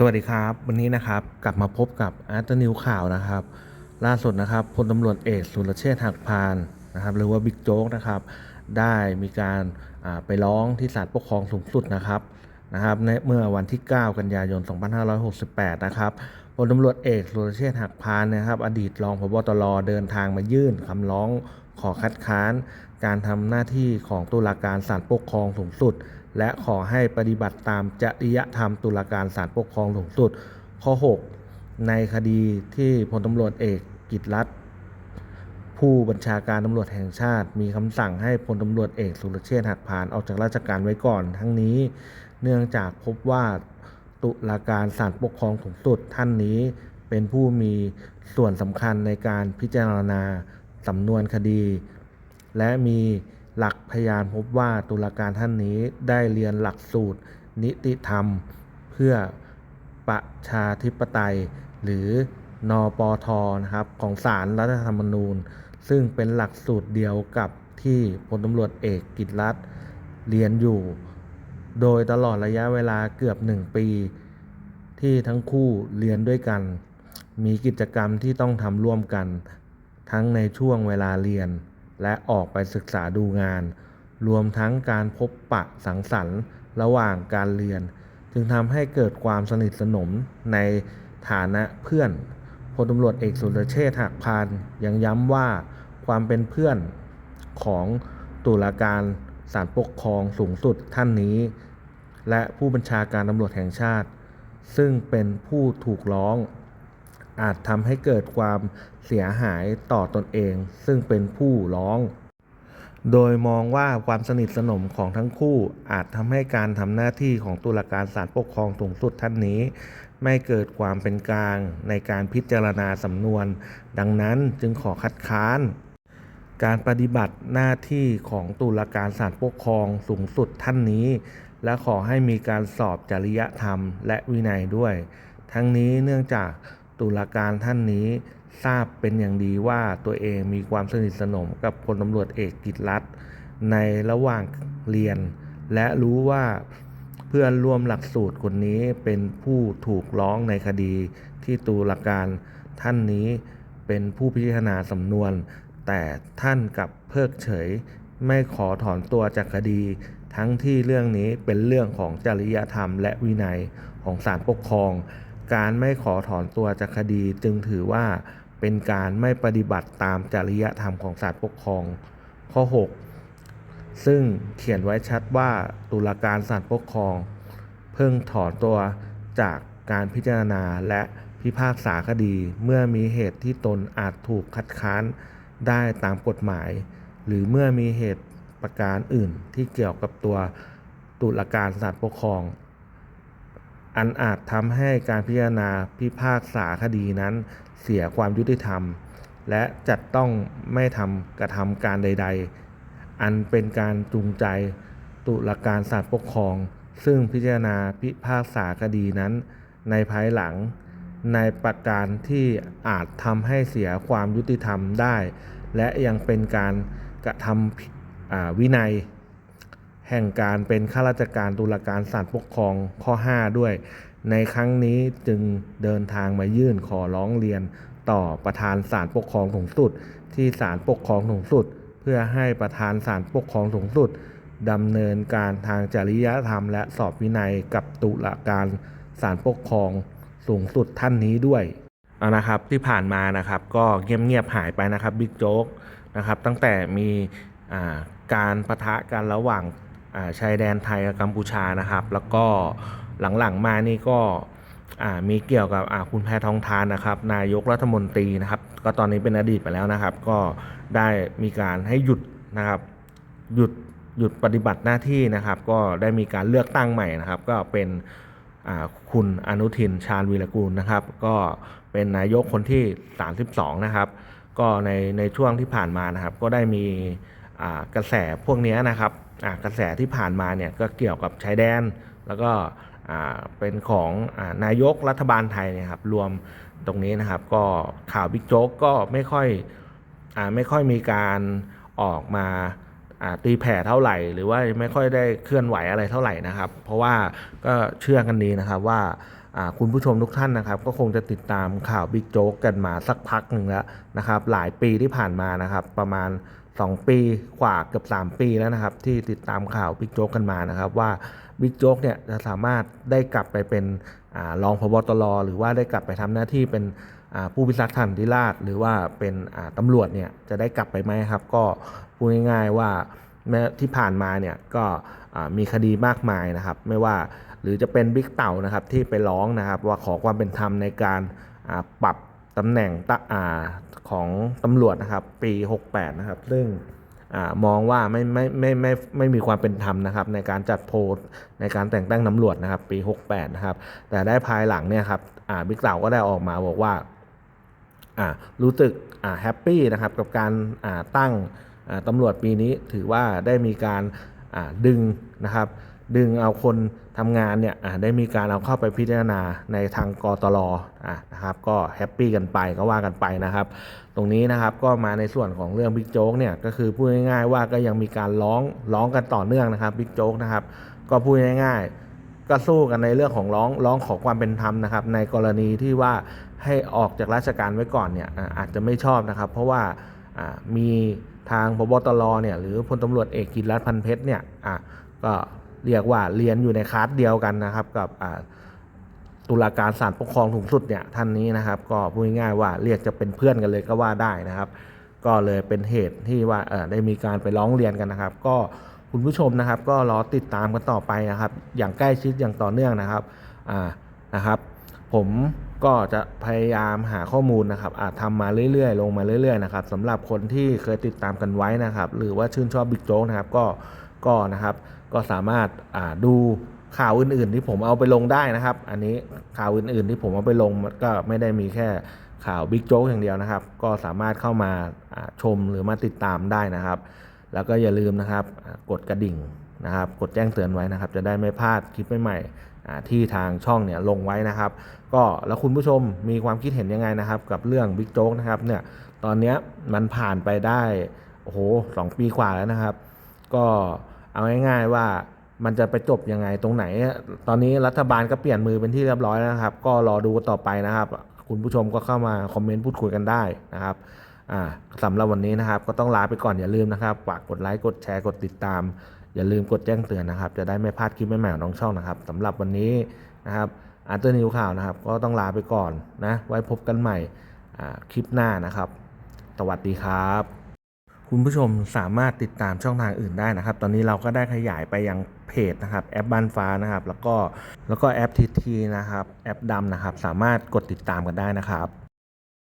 สวัสดีครับ วันนี้นะครับกลับมาพบกับอาร์ตนิวข่าวนะครับ ล่าสุดนะครับพลตำรวจเอกสุรเชษฐ์หักพานนะครับ หรือว่าบิ๊กโจ๊กนะครับ ได้มีการไปร้องที่ศาลปกครองสูงสุดนะครับนะครับในเมื่อวันที่ 9 กันยายน 2568 นะครับพลตำรวจเอกสุรเชษฐ์หักพานนะครับอดีตรองพบตรเดินทางมายื่นคำร้องขอคัดค้าน การทำหน้าที่ของตุลาการศาลปกครองสูงสุด และขอให้ปฏิบัติตามจริยธรรมตุลาการศาลปกครองสูงสุด ข้อ 6 ในคดีที่พลตำรวจเอกกิตรัตน์ผู้บัญชาการตำรวจแห่งชาติ มีคำสั่งให้พลตำรวจเอกสุรเชษฐ์หักพานออกจากราชการไว้ก่อน ทั้งนี้ เนื่องจากพบว่าตุลาการศาลปกครองสูงสุดท่านนี้เป็นผู้มีส่วนสำคัญในการพิจารณาสำนวนคดี และมี หลักพยานพบว่าตุลาการท่านนี้ได้เรียนหลักสูตร นิติธรรม เพื่อประชาธิปไตย หรือนอปทนะครับของศาลรัฐธรรมนูญ ซึ่งเป็นหลักสูตรเดียวกับที่พลตำรวจเอกกิตรัตเรียนอยู่ โดยตลอดระยะเวลาเกือบหนึ่งปี ที่ทั้งคู่เรียนด้วยกัน มีกิจกรรมที่ต้องทำร่วมกัน ทั้งในช่วงเวลาเรียน และออกไปศึกษาดูงาน รวมทั้งการพบปะสังสรรค์ระหว่างการเรียน จึงทำให้เกิดความสนิทสนมในฐานะเพื่อนพลตำรวจเอกสุรเชษฐ์หักพานยังย้ำว่าความเป็นเพื่อนของตุลาการศาลปกครองสูงสุดท่านนี้ และผู้บัญชาการตำรวจแห่งชาติ ซึ่งเป็นผู้ถูกร้อง อาจทำให้เกิดความเสียหายต่อตอนเอง ซึ่งเป็นผู้ร้อง โดยมองว่าความสนิทสนมของทั้งคู่ อาจทำให้การทำหน้าที่ของตุลาการศาลปกครองสูงสุดท่านนี้ ไม่เกิดความเป็นกลางในการพิจารณาสำนวน ดังนั้นจึงขอคัดค้านการปฏิบัติหน้าที่ของตุลาการศาลปกครองสูงสุดท่านนี้ และขอให้มีการสอบจริยธรรมและวินัยด้วย ทั้งนี้เนื่องจาก ตุลาการท่านนี้ทราบเป็นอย่างดีว่าตัวเองมีความสนิทสนมกับพลตำรวจเอกกิตรัตน์ในระหว่างเรียน และรู้ว่าเพื่อนร่วมหลักสูตรคนนี้เป็นผู้ถูกร้องในคดีที่ตุลาการท่านนี้เป็นผู้พิจารณาสำนวน แต่ท่านกับเพิกเฉย ไม่ขอถอนตัวจากคดี ทั้งที่เรื่องนี้เป็นเรื่องของจริยธรรมและวินัยของศาลปกครอง การไม่ขอถอนตัวจากคดีจึงถือว่าเป็นการไม่ปฏิบัติตามจริยธรรมของศาลปกครอง ข้อ 6 ซึ่งเขียนไว้ชัดว่าตุลาการศาลปกครอง เพิ่งถอนตัวจากการพิจารณาและพิพากษาคดีเมื่อมีเหตุที่ตนอาจถูกคัดค้านได้ตามกฎหมาย หรือเมื่อมีเหตุประการอื่นที่เกี่ยวกับตัวตุลาการศาลปกครอง อันอาจทำให้การพิจารณาพิพากษาคดีนั้น เสียความยุติธรรม และจัดต้องไม่ทำกระทำการใด ๆ อันเป็นการจูงใจตุลาการศาลปกครอง ซึ่งพิจารณาพิพากษาคดีนั้น ในภายหลัง ในประการที่อาจทำให้เสียความยุติธรรมได้ และยังเป็นการกระทำวินัย แห่งการเป็นข้าราชการตุลาการศาลปกครองข้อ 5 ด้วย ในครั้งนี้จึงเดินทางมายื่นขอร้องเรียนต่อประธานศาลปกครองสูงสุด ที่ศาลปกครองสูงสุด เพื่อให้ประธานศาลปกครองสูงสุดดำเนินการทางจริยธรรม และสอบวินัยกับตุลาการศาลปกครองสูงสุดท่านนี้ด้วยเอานะครับที่ผ่านมานะครับก็เงียบๆหายไปนะครับบิ๊กโจ๊กนะครับตั้งแต่มีการประทะกันระหว่าง ชายแดนไทยกับกัมพูชานะครับ แล้วก็หลังๆมานี่ก็มีเกี่ยวกับคุณแพทองทานนะครับ นายกรัฐมนตรีนะครับ ก็ตอนนี้เป็นอดีตไปแล้วนะครับ ก็ได้มีการให้หยุดนะครับหยุดหยุดปฏิบัติหน้าที่นะครับ ก็ได้มีการเลือกตั้งใหม่นะครับ ก็เป็นคุณอนุทินชาญวีรกูลนะครับ ก็เป็นนายกคนที่ 32 นะครับ ก็ในในช่วงที่ผ่านมานะครับ ก็ได้มี กระแสพวกนี้นะครับกระแสที่ผ่านมาเนี่ยก็เกี่ยวกับชายแดน แล้วก็เป็นของอานายกรัฐบาลไทยนี่ยครับรวมตรงนี้นะครับ ก็ข่าวบิ๊กโจ๊กก็ไม่ค่อยอไม่ค่อยมีการออกมาตีแผ่เท่าไหร่ หรือว่าไม่ค่อยได้เคลื่อนไหวอะไรเท่าไหร่นะครับ เพราะว่าก็เชื่อกันดีนะครับว่าคุณผู้ชมทุกท่านนะครับ ก็คงจะติดตามข่าวบิ๊กโจ๊กกันมาสักพักหนึ่งแล้วนะครับ หลายปีที่ผ่านมานะครับ ประมาณ 2 ปีกว่าเกือบ 3 ปีแล้วนะครับ ที่ติดตามข่าวบิ๊กโจ๊กกันมานะครับ ว่าบิ๊กโจ๊กเนี่ยจะสามารถได้กลับไปเป็นอรองพบตรหรือว่าได้กลับไปทำหน้าที่เป็นผู้พิทักษ์ทันธิราชหรือว่าเป็นอ่าตำรวจเนี่ยจะได้กลับไปไหมครับ ก็พูดง่ายๆว่าแม้ที่ผ่านมาเนี่ยก็มีคดีมากมายนะครับ ไม่ว่าหรือจะเป็นบิ๊กเต่านะครับที่ไปร้องนะครับ ว่าขอความเป็นธรรมในการปรับตำแหน่งตะอ่า ของตำรวจนะครับ ปี 68 นะครับ ซึ่งอมองว่าไม่ไม่ไม่ไม่ไม่มีความเป็นธรรมนะครับ ในการจัดโพลในการแต่งตั้งตำรวจนะครับ ปี 68 นะครับ แต่ได้ภายหลังเนี่ยครับบิ๊กเต่าก็ได้ออกมาบอกว่ารู้สึกแฮปปี้นะครับกับการตั้งตำรวจปีนี้ถือว่าได้มีการดึงนะครับ ดึงเอาคนทำงานเนี่ยได้มีการเอาเข้าไปพิจารณาในทางกตลอ่านะครับก็แฮปปี้กันไปก็ว่ากันไปนะครับ ตรงนี้นะครับก็มาในส่วนของเรื่องบิ๊กโจ๊กเนี่ยก็คือพูดง่ายๆว่าก็ยังมีการร้องร้องกันต่อเนื่องนะครับบิ๊กโจ๊กนะครับก็พูดง่ายๆ ก็สู้กันในเรื่องของร้องร้องขอความเป็นธรรมนะครับ ในกรณีที่ว่าให้ออกจากราชการไว้ก่อนเนี่ยอาจจะไม่ชอบนะครับ เพราะว่ามีทางพบตรเนี่ยหรือพลตำรวจเอกกิตติรัตพันเพชรเนี่ยก็ เรียกว่าเรียนอยู่ในคลาสเดียวกันนะครับ กับตุลาการศาลปกครองสูงสุดเนี่ยท่านนี้นะครับ ก็พูดง่ายๆว่าเรียกจะเป็นเพื่อนกันเลยก็ว่าได้นะครับ ก็เลยเป็นเหตุที่ว่าได้มีการไปร้องเรียนกันนะครับ ก็คุณผู้ชมนะครับ ก็รอติดตามกันต่อไปนะครับ อย่างใกล้ชิดอย่างต่อเนื่องนะครับนะครับ ผมก็จะพยายามหาข้อมูลนะครับอาจทำมาเรื่อยๆ ลงมาเรื่อยๆนะครับสำหรับคนที่เคยติดตามกันไว้นะครับ หรือว่าชื่นชอบบิ๊กโจ๊กนะครับ ก็ก็นะครับ ก็สามารถดูข่าวอื่นๆ ที่ผมเอาไปลงได้นะครับ อันนี้ข่าวอื่นๆ ที่ผมเอาไปลงก็ไม่ได้มีแค่ข่าวบิ๊กโจ๊กอย่างเดียวนะครับ ก็สามารถเข้ามาชมหรือมาติดตามได้นะครับ แล้วก็อย่าลืมนะครับกดกระดิ่งนะครับ กดแจ้งเตือนไว้นะครับ จะได้ไม่พลาดคลิปใหม่ๆที่ทางช่องเนี่ยลงไว้นะครับ ก็แล้วคุณผู้ชมมีความคิดเห็นยังไงนะครับ กับเรื่องบิ๊กโจ๊กนะครับเนี่ยตอนนี้มันผ่านไปได้โอ้โหสองปีกว่าแล้วนะครับ ก็ เอาง่ายๆว่ามันจะไปจบยังไงตรงไหน ตอนนี้รัฐบาลก็เปลี่ยนมือเป็นที่เรียบร้อยแล้วนะครับ ก็รอดูต่อไปนะครับ คุณผู้ชมก็เข้ามาคอมเมนต์พูดคุยกันได้นะครับสำหรับวันนี้นะครับ ก็ต้องลาไปก่อนอย่าลืมนะครับฝากกดไลค์กดแชร์กดติดตาม อย่าลืมกดแจ้งเตือนนะครับ จะได้ไม่พลาดคลิปใหม่ๆของน้องช่องนะครับสำหรับวันนี้นะครับอาร์เตอร์นิวข่าวนะครับ ก็ต้องลาไปก่อนนะ ไว้พบกันใหม่คลิปหน้านะครับ สวัสดีครับ คุณผู้ชมสามารถติดตามช่องทางอื่นได้นะครับ ตอนนี้เราก็ได้ขยายไปยังเพจนะครับ แอปบ้านฟ้านะครับ แล้วก็แล้วก็แอปทีทีนะครับ แอปดำนะครับ สามารถกดติดตามกันได้นะครับ